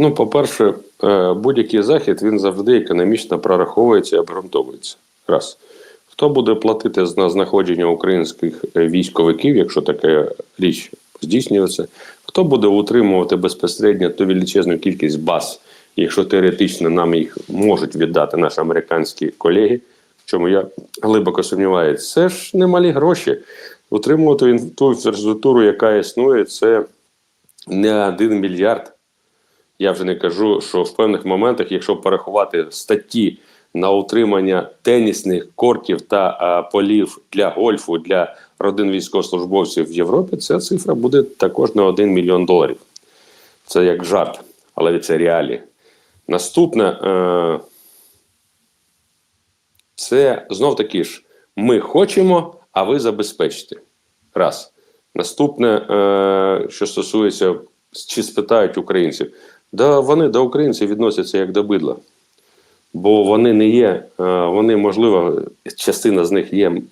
Ну, по-перше, е, будь-який захід він завжди економічно прораховується і обґрунтовується. Раз. Хто буде платити за знаходження українських е, військовиків, якщо така річ здійснюється? Хто буде утримувати безпосередньо ту величезну кількість баз, якщо теоретично нам їх можуть віддати наші американські колеги, чому я глибоко сумніваюся, це ж немалі гроші. Утримувати ту інфраструктуру, яка існує, це не один мільярд. Я вже не кажу, що в певних моментах, якщо порахувати статті на утримання тенісних кортів та а, полів для гольфу для родин військовослужбовців в Європі, ця цифра буде також на 1 мільйон доларів. Це як жарт, але це реалії. Наступне е, це знов таки ж: ми хочемо, а ви забезпечите. Раз. Наступне, е, що стосується, чи спитають українців, да вони до українців відносяться як до бидла. Бо вони не є, е, вони, можливо, частина з них є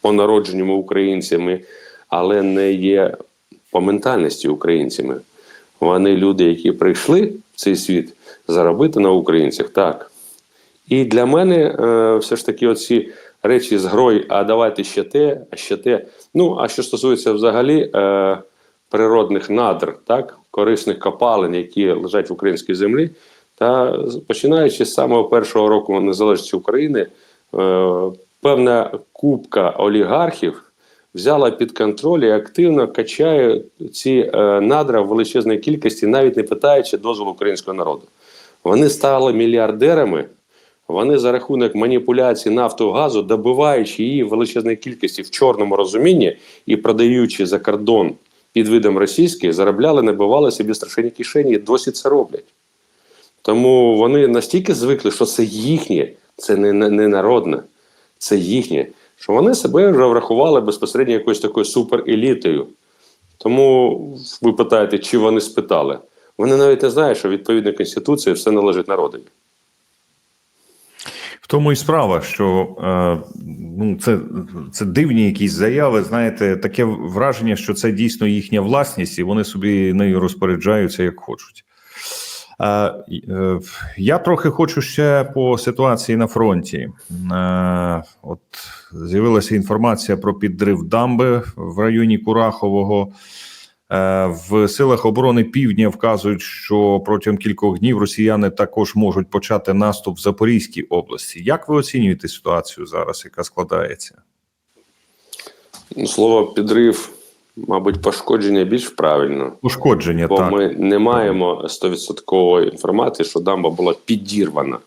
по народженню українцями, але не є по ментальності українцями. Вони люди, які прийшли в цей світ заробити на українцях, так. І для мене е, все ж таки оці речі з грой, а давайте ще те, а ще те. Ну, а що стосується взагалі е, природних надр, так, корисних копалин, які лежать в українській землі, та починаючи з самого першого року незалежності України, е, певна купка олігархів взяла під контроль і активно качає ці е, надра в величезній кількості, навіть не питаючи дозволу українського народу. Вони стали мільярдерами. Вони за рахунок маніпуляцій нафту газу, добиваючи її в величезній кількості в чорному розумінні і продаючи за кордон під видом російський, заробляли, набивали собі страшенні кишені і досі це роблять. Тому вони настільки звикли, що це їхнє, це не, не, не народне, це їхнє, що вони себе вже врахували безпосередньо якоюсь такою суперелітою. Тому ви питаєте, чи вони спитали? Вони навіть не знають, що відповідно Конституції все належить народові. Тому і справа, що е, ну, це, це дивні якісь заяви. Знаєте, таке враження, що це дійсно їхня власність, і вони собі нею розпоряджаються як хочуть. Е, е, я трохи хочу ще по ситуації на фронті. От з'явилася інформація про підрив дамби в районі Курахового. Е, В силах оборони Півдня вказують, що протягом кількох днів росіяни також можуть почати наступ в Запорізькій області. Як ви оцінюєте ситуацію зараз, яка складається? Ну, Слово підрив, мабуть, пошкодження більш правильно. Ушкодження Бо так ми не маємо 100% інформації, що дамба була підірвана.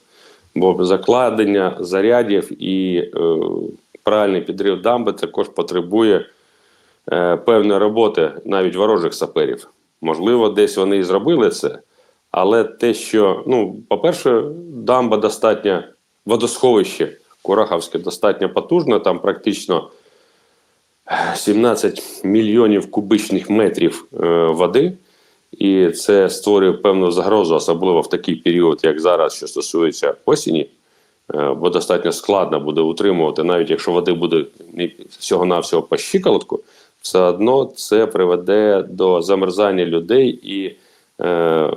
Бо закладення зарядів і е, правильний підрив дамби також потребує певної роботи навіть ворожих саперів. Можливо, десь вони і зробили це, але те, що, ну, по-перше, дамба достатньо, водосховище Кураховське достатньо потужне, там практично 17 мільйонів кубичних метрів е, води, і це створює певну загрозу, особливо в такий період, як зараз, що стосується осені. Е, бо достатньо складно буде утримувати, навіть якщо води буде всього-навсього по щиколотку, все одно це приведе до замерзання людей і е,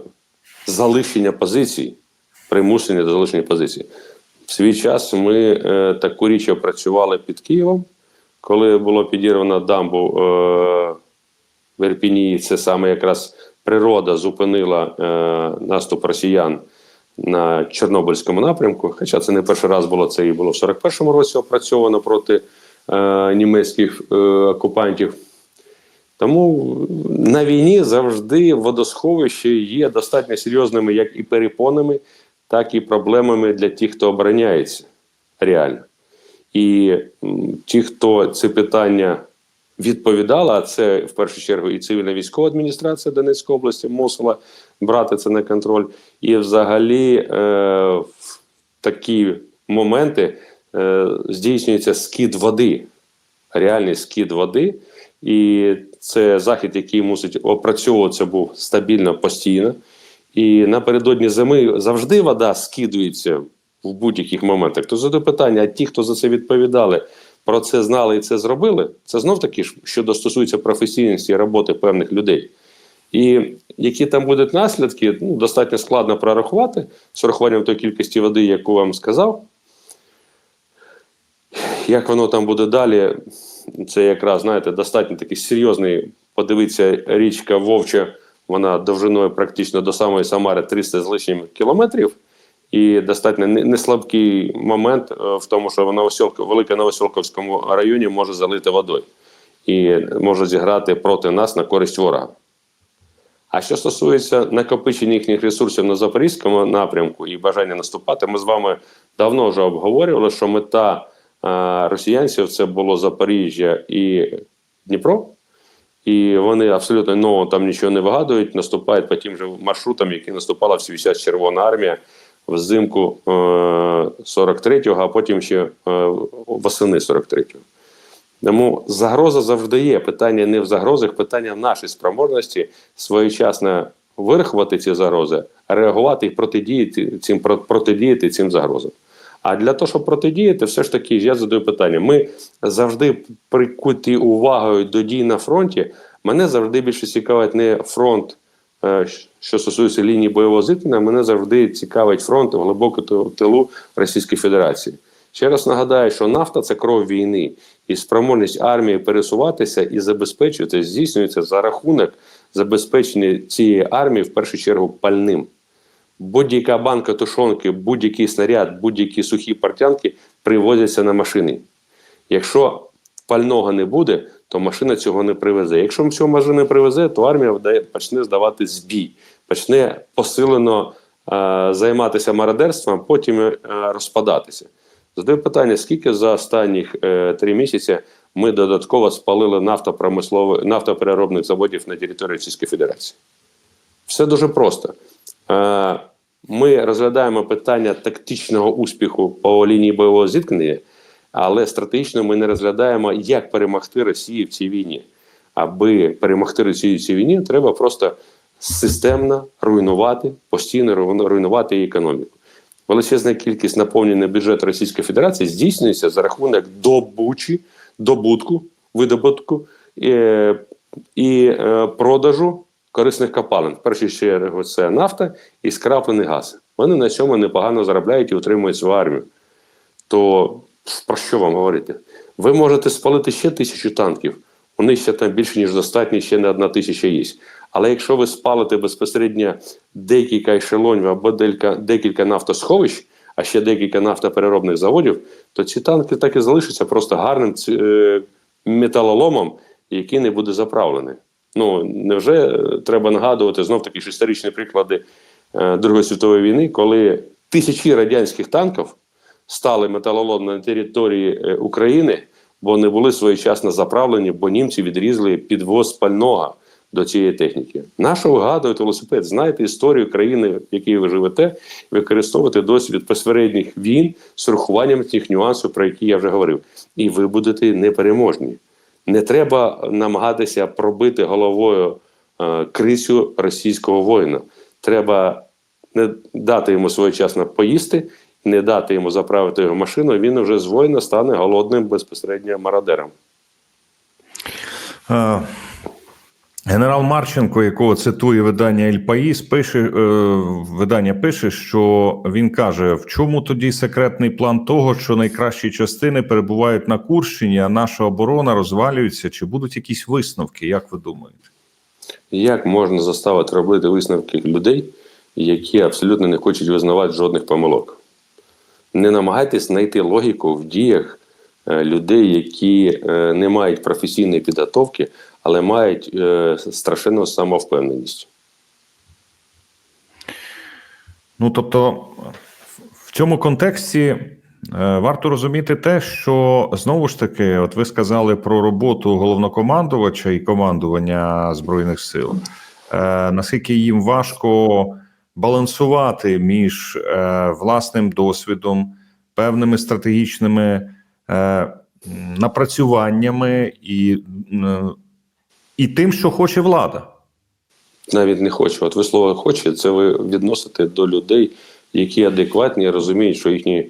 залишення позицій, примушення до залишення позицій. В свій час ми е, таку річ опрацювали під Києвом, коли було підірвано дамбу е, в Ірпіні, це саме якраз природа зупинила е, наступ росіян на Чорнобильському напрямку. Хоча це не перший раз було, це і було в 41-му році опрацьовано проти е, німецьких е, окупантів. Тому на війні завжди водосховища є достатньо серйозними як і перепонами, так і проблемами для тих, хто обороняється реально. І ті, хто це питання відповідала, а це в першу чергу і цивільна військова адміністрація Донецької області мусила брати це на контроль. І взагалі е, в такі моменти здійснюється скид води, реальний скид води. І це захід, який мусить опрацьовуватися був стабільно постійно. І напередодні зими завжди вода скидується в будь-яких моментах. То задаю питання: а ті, хто за це відповідали, про це знали і це зробили, це знов таки ж, що стосується професійності роботи певних людей. І які там будуть наслідки, ну, достатньо складно прорахувати з урахуванням тої кількості води, яку вам сказав. Як воно там буде далі, це якраз, знаєте, достатньо такий серйозний, подивитися, річка Вовча, вона довжиною практично до самої Самари 300 з лишнім кілометрів. І достатньо не, слабкий момент е, в тому, що в Новосілка, Велике Новосілковському районі може залити водою і може зіграти проти нас на користь ворога. А що стосується накопичення їхніх ресурсів на запорізькому напрямку і бажання наступати, ми з вами давно вже обговорювали, що мета росіянців це було Запоріжжя і Дніпро. І вони абсолютно нового там нічого не вигадують, наступають по тим же маршрутам, які наступала в свій час Червона армія взимку е, 43-го, а потім ще е, восени 43-го. Тому загроза завжди є. Питання не в загрозах, питання в нашій спроможності своєчасно вирахувати ці загрози, реагувати і протидіяти цим, протидіяти цим загрозам. А для того, щоб протидіяти, все ж таки, я задаю питання. Ми завжди прикуті увагою до дій на фронті. Мене завжди більше цікавить не фронт, е, що стосується лінії бойового зіткнення, мене завжди цікавить фронт в тилу Російської Федерації. Ще раз нагадаю, що нафта це кров війни, і спроможність армії пересуватися і забезпечувати здійснюється за рахунок забезпечення цієї армії в першу чергу пальним. Будь-яка банка тушонки, будь-який снаряд, будь-які сухі портянки привозяться на машини. Якщо пального не буде, то машина цього не привезе. Якщо цього машина не привезе, то армія почне здавати збій, почне посилено е, займатися мародерством, потім е, розпадатися. Задаю питання: скільки за останніх е, три місяці ми додатково спалили нафтопромислових нафтопереробних заводів на території Російської Федерації? Все дуже просто. Е, Ми розглядаємо питання тактичного успіху по лінії бойового зіткнення, але стратегічно ми не розглядаємо, як перемогти Росію в цій війні. Аби перемогти Росію в цій війні, треба просто системно руйнувати, постійно руйнувати її економіку. Величезна кількість наповнення бюджету Російської Федерації здійснюється за рахунок добучі, добутку, видобутку е, і е, продажу корисних копалин. В першу чергу це нафта і скраплений газ. Вони на цьому непогано заробляють і утримують свою армію. То про що вам говорити? Ви можете спалити ще тисячу танків. У них ще там більше, ніж достатньо, ще не одна тисяча є. Але якщо ви спалите безпосередньо декілька ешелонів або декілька, декілька нафтосховищ, а ще декілька нафтопереробних заводів, то ці танки так і залишаться просто гарним е, металоломом, який не буде заправлений. Ну невже е, треба нагадувати знов таки ж історичні приклади е, Другої світової війни, коли тисячі радянських танків стали металолом на території е, України, бо не були своєчасно заправлені, бо німці відрізали підвоз пального до цієї техніки. Нащо вигадувати велосипед? Знаєте історію країни, в якій ви живете, використовувати досвід посередніх війн з урахуванням тих нюансів, про які я вже говорив. І ви будете непереможні. Не треба намагатися пробити головою е, крисю російського воїна. Треба не дати йому своєчасно поїсти, не дати йому заправити його машину. Він вже з воїна стане голодним безпосередньо мародером. Е, Генерал Марченко, якого цитує видання Ель Паїс, пише е, видання пише, що він каже: в чому тоді секретний план того, що найкращі частини перебувають на Курщині, а наша оборона розвалюється? Чи будуть якісь висновки? Як ви думаєте? Як можна заставити робити висновки людей, які абсолютно не хочуть визнавати жодних помилок? Не намагайтесь знайти логіку в діях е, людей, які е, не мають професійної підготовки, але мають е, страшенну самовпевненість. Ну тобто, в- цьому контексті е, варто розуміти те, що знову ж таки, от ви сказали про роботу головнокомандувача і командування збройних сил. Е, наскільки їм важко балансувати між е, власним досвідом, певними стратегічними е, напрацюваннями і, і тим, що хоче влада. навіть не хочу. От ви слово хоче, це ви відносите до людей, які адекватні розуміють, що їхні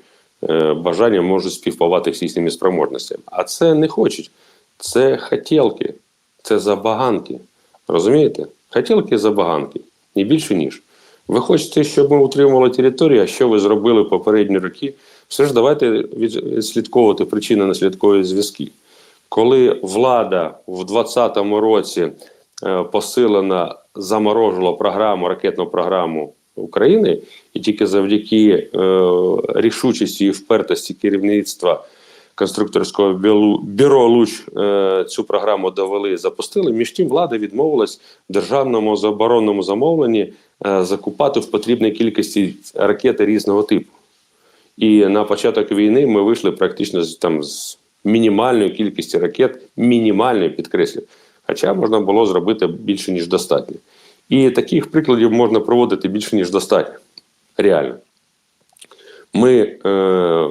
е, бажання можуть співпавати з їхніми спроможностями. А це не хочуть. Це хотілки, це забаганки. Розумієте? Хотілки забаганки, ні більше ніж. Ви хочете, щоб ми утримували територію, а що ви зробили попередні роки? Все ж давайте відслідковувати причинно-наслідкові зв'язки. Коли влада в 2020 році е, посилено заморожувала програму, ракетну програму України, і тільки завдяки е, рішучості і впертості керівництва конструкторського бюро, Луч е, цю програму довели запустили. Між тим влада відмовилась в державному заборонному замовленні е, закупати в потрібній кількості ракети різного типу. І на початок війни ми вийшли практично з там з мінімальної кількості ракет, мінімальної підкреслю. Хоча можна було зробити більше ніж достатньо. І таких прикладів можна проводити більше ніж достатньо. Реально. Ми е,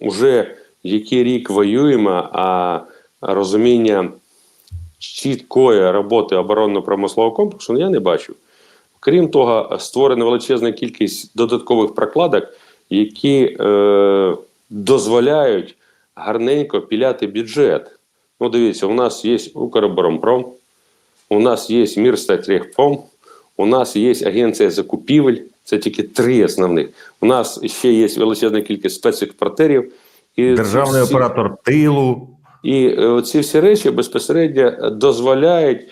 вже який рік воюємо, а розуміння чіткої роботи оборонно-промислового комплексу я не бачу. Крім того, створена величезна кількість додаткових прокладок, які е, дозволяють гарненько піляти бюджет. Ну, дивіться, у нас є Укроборонпром, у нас є Мірстатрехпром, у нас є Агенція закупівель, це тільки три основних. У нас ще є величезна кількість спецекспортерів. І Державний всі- оператор тилу. і е, ці всі речі безпосередньо дозволяють е,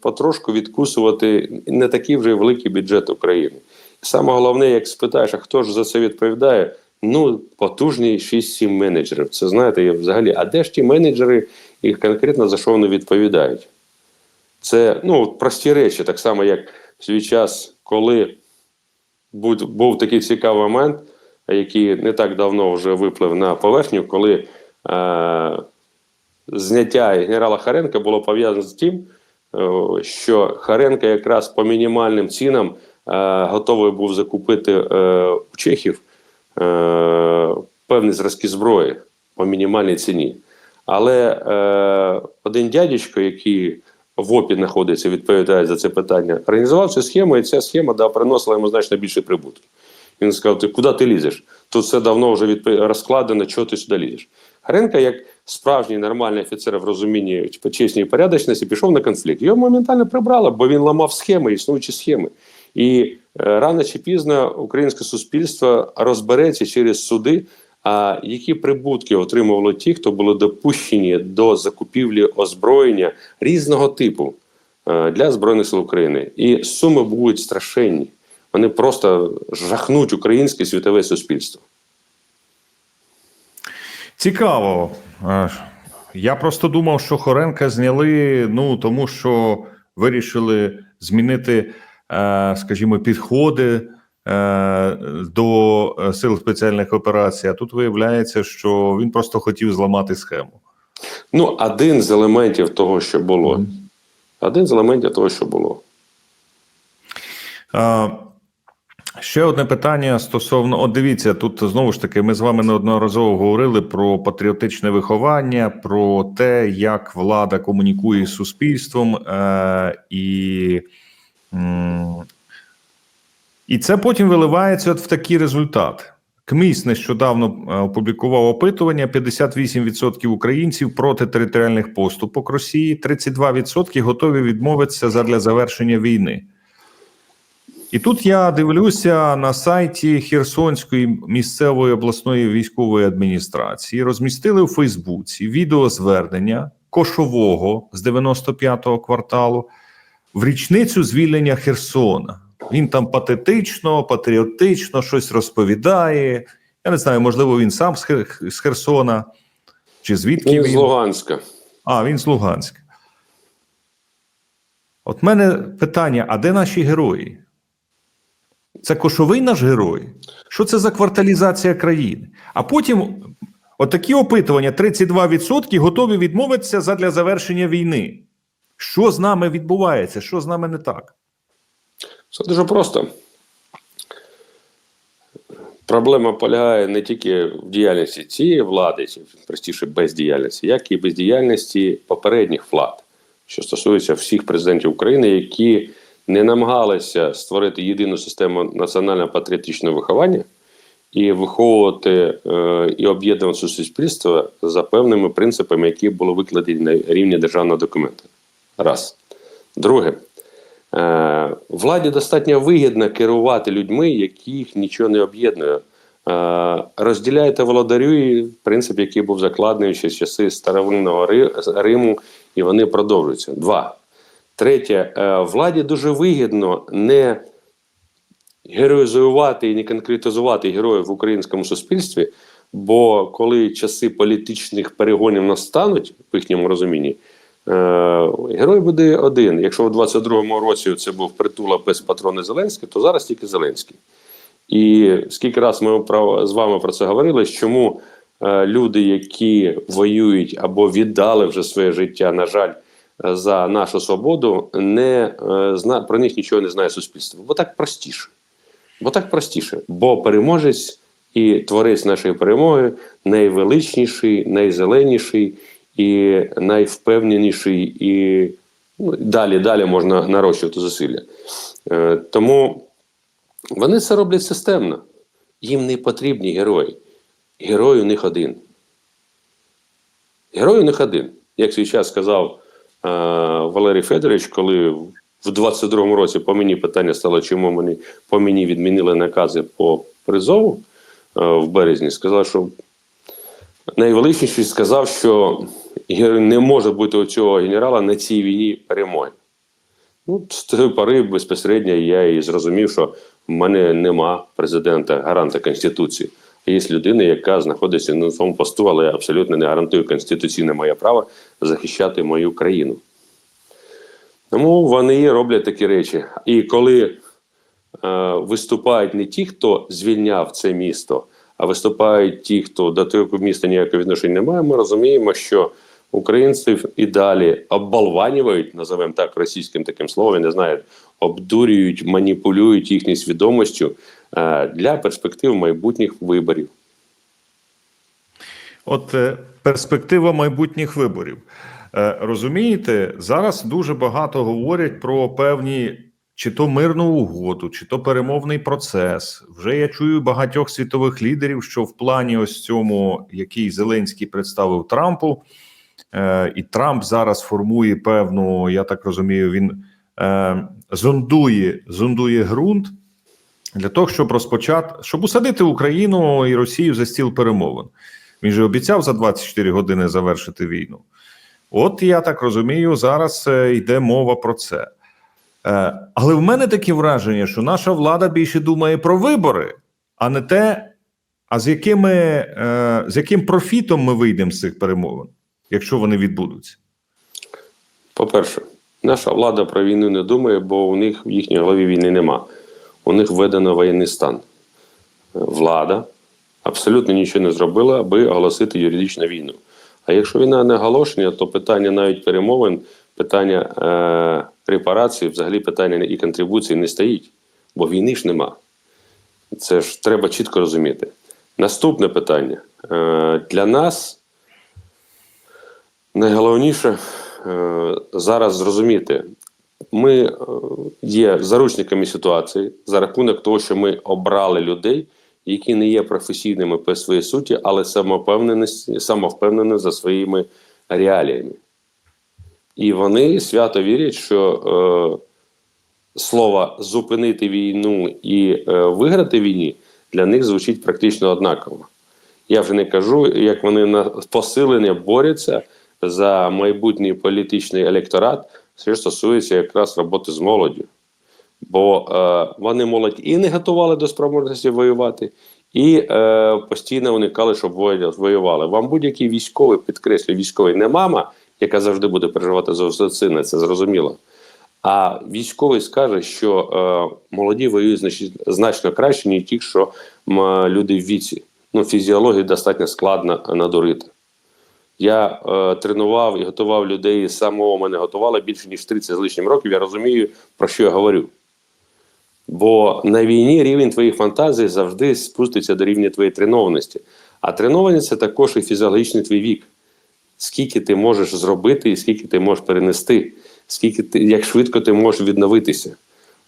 потрошку відкусувати не такий вже великий бюджет України. Саме головне, як спитаєш, а хто ж за це відповідає? Ну, потужні 6-7 менеджерів. Це знаєте, я взагалі, а де ж ті менеджери і конкретно за що вони відповідають? Це ну, прості речі, так само, як в свій час, коли був, такий цікавий момент, який не так давно вже виплив на поверхню, коли е, зняття генерала Харенка було пов'язане з тим, е, що Харенко якраз по мінімальним цінам е, готовий був закупити е, у чехів е, певні зразки зброї по мінімальній ціні. Але е, один дядечко, який в ОПі знаходиться, відповідає за це питання, організував цю схему, і ця схема да, приносила йому значно більше прибутку. Він сказав: ти куди ти лізеш? Тут все давно вже відп- розкладено, чого ти сюди лізеш. Харенко, як справжній нормальний офіцер в розумінні чесної порядочності, пішов на конфлікт. Його моментально прибрали, бо він ламав схеми, існуючі схеми. І рано чи пізно українське суспільство розбереться через суди, а які прибутки отримували ті, хто були допущені до закупівлі озброєння різного типу е, для Збройних сил України. І суми будуть страшенні. Вони просто жахнуть українське світове суспільство. Цікаво. Е, Я просто думав, що Хоренка зняли, ну тому що вирішили змінити, е, скажімо, підходи е, до е, сил спеціальних операцій. А тут виявляється, що він просто хотів зламати схему. Ну, один з елементів того, що було. Один з елементів того, що було. А, ще одне питання стосовно. От дивіться, тут знову ж таки, ми з вами неодноразово говорили про патріотичне виховання, про те, як влада комунікує з суспільством, е, і, і це потім виливається от в такий результат. КМІС нещодавно е, опублікував опитування: 58% українців проти територіальних поступок Росії, 32% готові відмовитися задля завершення війни. І тут я дивлюся на сайті Херсонської місцевої обласної військової адміністрації. Розмістили у Фейсбуці відеозвернення кошового з 95-го кварталу в річницю звільнення Херсона. Він там патетично, патріотично щось розповідає. Я не знаю, можливо, він сам з Херсона чи звідки Він він. з Луганська. А, він з Луганська. От мене питання: а де наші герої? Це кошовий наш герой? Що це за кварталізація країни? А потім отакі опитування: 32% готові відмовитися задля завершення війни. Що з нами відбувається? Що з нами не так? Все дуже просто. Проблема полягає не тільки в діяльності цієї влади, чи простіше бездіяльності, як і бездіяльності попередніх влад, що стосується всіх президентів України, які не намагалися створити єдину систему національно-патріотичного виховання і виховувати е, і об'єднувати суспільство за певними принципами, які були викладені на рівні державного документа. Раз. Друге, Е, владі достатньо вигідно керувати людьми, яких нічого не об'єднує. Е, розділяйте володарю, принцип, який був закладений ще з часи старовинного Риму, і вони продовжуються. Два. Третє, е, владі дуже вигідно не героїзувати і не конкретизувати героїв в українському суспільстві. Бо коли часи політичних перегонів настануть, в їхньому розумінні, герой буде один. Якщо в 22-му році це був притула без патрони Зеленський, то зараз тільки Зеленський. І скільки раз ми з вами про це говорили, чому е, люди, які воюють або віддали вже своє життя, на жаль, е, за нашу свободу, не е, зна, про них нічого не знає суспільство. Бо так простіше. Бо так простіше. Бо переможець і творець нашої перемоги найвеличніший, найзеленіший і найвпевненіший, і ну, далі, далі можна нарощувати зусилля. Е, тому вони це роблять системно. Їм не потрібні герої. Герой у них один. Герой у них один. Як свій час сказав е, Валерій Федорович, коли в 22-му році по мені питання стало, чому мені по мені відмінили накази по призову е, в березні, сказав, що найвеличніший сказав, що не може бути у цього генерала на цій війні перемоги. Ну, з тої пори безпосередньо я і зрозумів, що в мене нема президента, гаранта Конституції. Є людина, яка знаходиться на своєму посту, але абсолютно не гарантує конституційне моє право захищати мою країну. Тому вони роблять такі речі. І коли е, виступають не ті, хто звільняв це місто, а виступають ті, хто до того міста ніякого відношення не має, ми розуміємо, що українців і далі оббалванюють, називаємо так російським таким словом, не знаю, обдурюють, маніпулюють їхньою свідомістю е, для перспектив майбутніх виборів. От е, перспектива майбутніх виборів. Е, Розумієте, зараз дуже багато говорять про певні чи то мирну угоду, чи то перемовний процес. Вже я чую багатьох світових лідерів, що в плані ось цьому, який Зеленський представив Трампу, е, і Трамп зараз формує певну, я так розумію, він е, зондує, зондує ґрунт для того, щоб розпочати, щоб усадити Україну і Росію за стіл перемовин. Він же обіцяв за 24 години завершити війну. От я так розумію, зараз е, йде мова про це. Е, але в мене таке враження, що наша влада більше думає про вибори, а не те, а з якими е, з яким профітом ми вийдемо з цих перемовин, якщо вони відбудуться. По-перше, наша влада про війну не думає, бо у них в їхній голові війни нема. У них введено воєнний стан. Влада абсолютно нічого не зробила, аби оголосити юридичну війну. А якщо війна не оголошена, то питання навіть перемовин, питання е, репарації, взагалі питання і контрибуції не стоїть, бо війни ж нема. Це ж треба чітко розуміти. Наступне питання. Е, для нас найголовніше е, зараз зрозуміти, ми е, є заручниками ситуації за рахунок того, що ми обрали людей, які не є професійними по своїй суті, але самовпевнені, за своїми реаліями. І вони свято вірять, що е, слово зупинити війну і е, виграти війні для них звучить практично однаково. Я вже не кажу, як вони на посилення борються за майбутній політичний електорат, що стосується якраз роботи з молоддю. Бо е, вони молодь і не готували до спроможності воювати, і е, постійно уникали, щоб воювали. Вам будь-який військовий, підкреслюю, військовий не мама, яка завжди буде переживати за сина, це зрозуміло. А військовий скаже, що е, молоді воюють значить, значно краще, ніж ті, що люди в віці. Ну, фізіологію достатньо складно надурити. Я е, тренував і готував людей самого мене готували більше ніж 30 з лишнім років. Я розумію, про що я говорю. Бо на війні рівень твоїх фантазій завжди спуститься до рівня твоєї тренованості. А тренованість це також і фізіологічний твій вік. Скільки ти можеш зробити і скільки ти можеш перенести, скільки ти, як швидко ти можеш відновитися.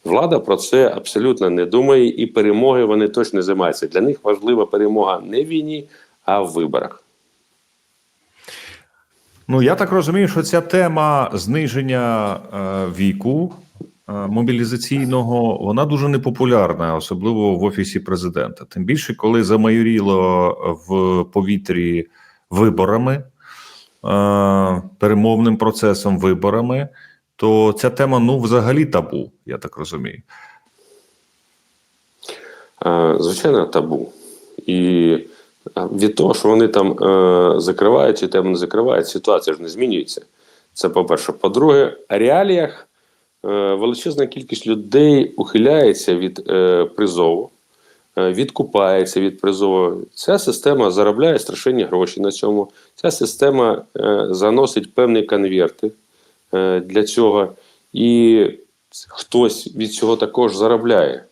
Влада про це абсолютно не думає, і перемоги вони точно не займаються. Для них важлива перемога не в війні, а в виборах. Ну я так розумію, що ця тема зниження е, віку е, мобілізаційного вона дуже непопулярна, особливо в офісі президента. Тим більше, коли замайоріло в повітрі виборами, перемовним процесом виборами, то ця тема ну взагалі табу, я так розумію. Е, Звичайно, табу. І е, від того, що вони там е, закривають чи тему не закривають, ситуація ж не змінюється. Це по-перше. По-друге, реаліях е, величезна кількість людей ухиляється від е, призову, е, відкупається від призову. Ця система заробляє страшенні гроші на цьому. Ця система е, заносить певні конверти е, для цього. І хтось від цього також заробляє.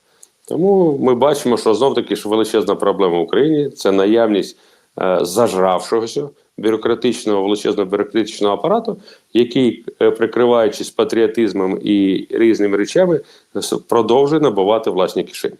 Тому ми бачимо, що знов таки ж величезна проблема в Україні це наявність е, зажравшогося бюрократичного величезного бюрократичного апарату, який, е, прикриваючись патріотизмом і різними речами, продовжує набувати власні кишені.